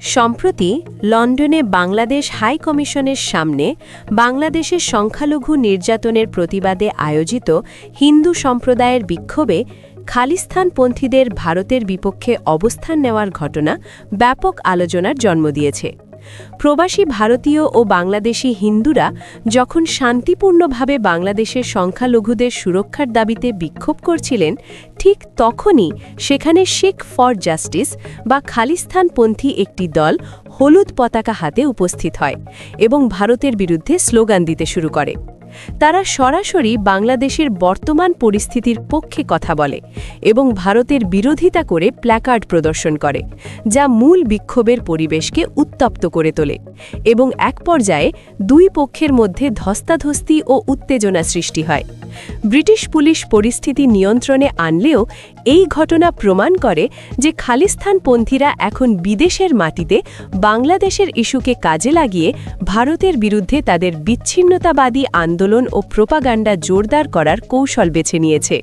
সম্প্রতি লন্ডনে বাংলাদেশ হাই কমিশনের সামনে বাংলাদেশের সংখ্যালঘু নির্যাতনের প্রতিবাদে আয়োজিত হিন্দু সম্প্রদায়ের বিক্ষোভে খালিস্তানপন্থীদের ভারতের বিপক্ষে অবস্থান নেওয়ার ঘটনা ব্যাপক আলোচনার জন্ম দিয়েছে। প্রবাসী ভারতীয় ও বাংলাদেশি হিন্দুরা যখন শান্তিপূর্ণভাবে বাংলাদেশের সংখ্যালঘুদের সুরক্ষার দাবিতে বিক্ষোভ করছিলেন, ঠিক তখনই সেখানে শেখ ফর জাস্টিস বা খালিস্তানপন্থী একটি দল হলুদ পতাকা হাতে উপস্থিত হয় এবং ভারতের বিরুদ্ধে স্লোগান দিতে শুরু করে। তারা সরাসরি বাংলাদেশের বর্তমান পরিস্থিতির পক্ষে কথা বলে এবং ভারতের বিরোধিতা করে প্ল্যাকার্ড প্রদর্শন করে, যা মূল বিক্ষোভের পরিবেশকে উত্তপ্ত করে তোলে এবং এক পর্যায়ে দুই পক্ষের মধ্যে ধস্তাধস্তি ও উত্তেজনা সৃষ্টি হয়। ব্রিটিশ পুলিশ পরিস্থিতি নিয়ন্ত্রণে আনলেও এই ঘটনা প্রমাণ করে যে খালিস্তানপন্থীরা এখন বিদেশের মাটিতে বাংলাদেশের ইস্যুকে কাজে লাগিয়ে ভারতের বিরুদ্ধে তাদের বিচ্ছিন্নতাবাদী আন্দোলন ও প্রোপাগান্ডা জোরদার করার কৌশল বেছে নিয়েছে।